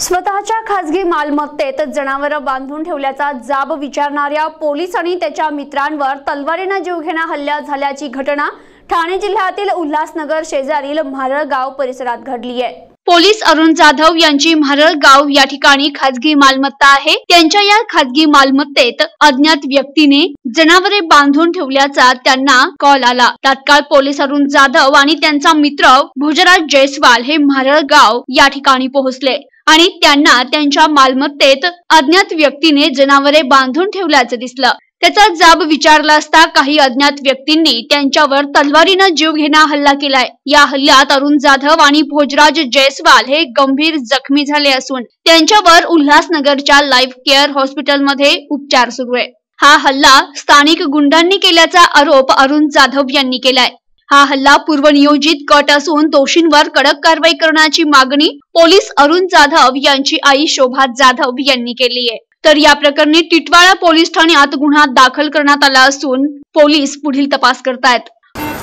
स्वतःच्या खासगी मालमत्तेत जनावरं बांधून ठेवल्याचा जाब विचारणाऱ्या पोलीस आणि त्याच्या मित्रांवर तलवारीनं जीवघेणा हल्ला झाल्याची घटना ठाणे जिल्ह्यातील उल्हासनगर शेजारील म्हारळगाव परिसरात घडली आहे. पोलीस अरुण जाधव यांची म्हारळगाव या ठिकाणी खाजगी मालमत्ता आहे. त्यांच्या या खाजगी मालमत्तेत अज्ञात व्यक्तीने जनावरे बांधून ठेवल्याचा त्यांना कॉल आला. तात्काळ पोलीस अरुण जाधव आणि त्यांचा मित्र भुजराज जयस्वाल हे म्हारळगाव या ठिकाणी पोहोचले. आणि त्यांना त्यांच्या मालमत्तेत अज्ञात व्यक्तीने जनावरे बांधून ठेवल्याचं दिसलं. त्याचा जाब विचारला असता काही अज्ञात व्यक्तींनी त्यांच्यावर तलवारीनं जीव घेणा हल्ला केलाय. या हल्ल्यात अरुण जाधव आणि भोजराज जयस्वाल हे गंभीर जखमी झाले असून त्यांच्यावर उल्हासनगरच्या लाईफ केअर हॉस्पिटलमध्ये उपचार सुरू आहे. हा हल्ला स्थानिक गुंडांनी केल्याचा आरोप अरुण जाधव यांनी केलाय. हा हल्ला पूर्वनियोजित कट असून दोषींवर कडक कारवाई करण्याची मागणी पोलीस अरुण जाधव यांची आई शोभा जाधव यांनी केली आहे. तर या प्रकरणी टिटवाळा पोलीस ठाण्यात गुन्हा दाखल करण्यात आला असून पोलीस पुढील तपास करतायत.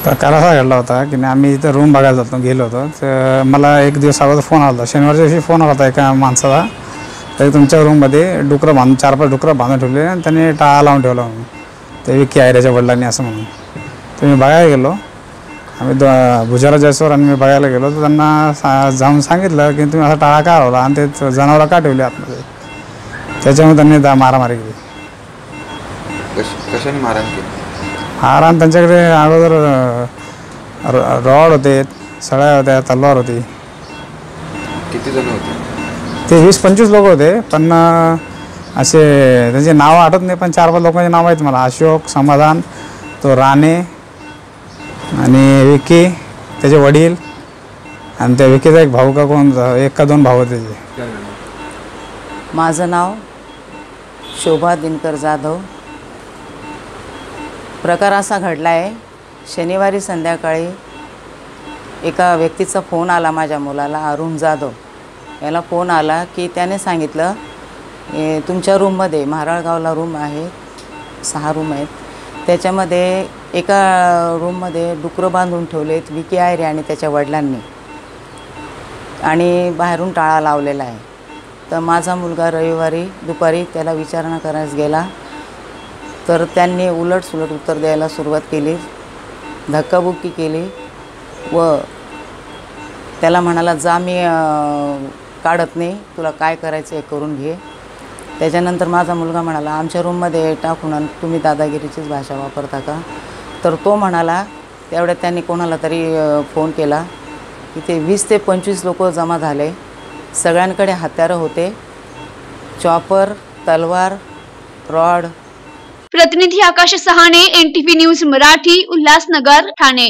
प्रकार असा घडला होता की नाही आम्ही इथं रूम बघायला जातो गेलो होतो. तर मला एक दिवस अगोदर फोन आला होता. शनिवारच्या दिवशी फोन आला होता एका माणसाला. तर तुमच्या रूममध्ये डुकरं बांधून चार पाच डुकरं बांधून ठेवले आणि त्यांनी टाळा लावून ठेवला म्हणून. ते विकी आयऱ्याच्या वडिलांनी असं म्हणून. तर मी बघायला गेलो. आम्ही दो भुजारा जयस्वर आणि मी बघायला गेलो तर त्यांना सा जाऊन सांगितलं की तुम्ही असा टाळा का लावला आणि ते जनावरं का ठेवले आतमध्ये? त्याच्यामुळे त्यांनी दा मारामारी केली. कश कशाने मारहाण केली? त्यांच्याकडे अगोदर रॉड होते सळ्या होत्या तलवार होती. किती जण होते? ते वीस पंचवीस लोक होते पण असे त्यांचे नावं आठवत नाही पण चार पाच लोकांचे नाव आहेत मला. अशोक समाधान तो राणे आणि विकी त्याचे वडील आणि त्या विकीचा एक भाऊ का कोण? एक का दोन भाऊ होते त्याचे. माझं नाव शोभा दिनकर जाधव. प्रकार असा घडला आहे शनिवारी संध्याकाळी एका व्यक्तीचा फोन आला माझ्या मुलाला अरुण जाधव. याला फोन आला की त्याने सांगितलं "ए, तुमच्या रूममध्ये महाराळगावला रूम आहे सहा रूम आहेत. त्याच्यामध्ये एका रूममध्ये डुकरं बांधून ठेवलेत विकी आयरे आणि त्याच्या वडिलांनी. आणि बाहेरून टाळा लावलेला आहे. तर माझा मुलगा रविवारी दुपारी त्याला विचारणा करायस गेला. तर त्यांनी उलटसुलट उत्तर द्यायला सुरुवात केली. धक्काबुक्की केली व त्याला म्हणाला जा मी काढत नाही. तुला काय करायचं आहे करून घे. त्याच्यानंतर माझा मुलगा म्हणाला आमच्या रूममध्ये टाकून तुम्ही दादागिरीचीच भाषा वापरता का? तर तो म्हणाला तेवढ्यात त्यांनी कोणाला तरी फोन केला. इथे वीस ते पंचवीस लोक जमा झाले. सगळ्यांकडे हत्यारं होते. चॉपर तलवार रॉड. प्रतिनिधी आकाश सहाणे एनटीव्ही न्यूज मराठी उल्हासनगर ठाणे.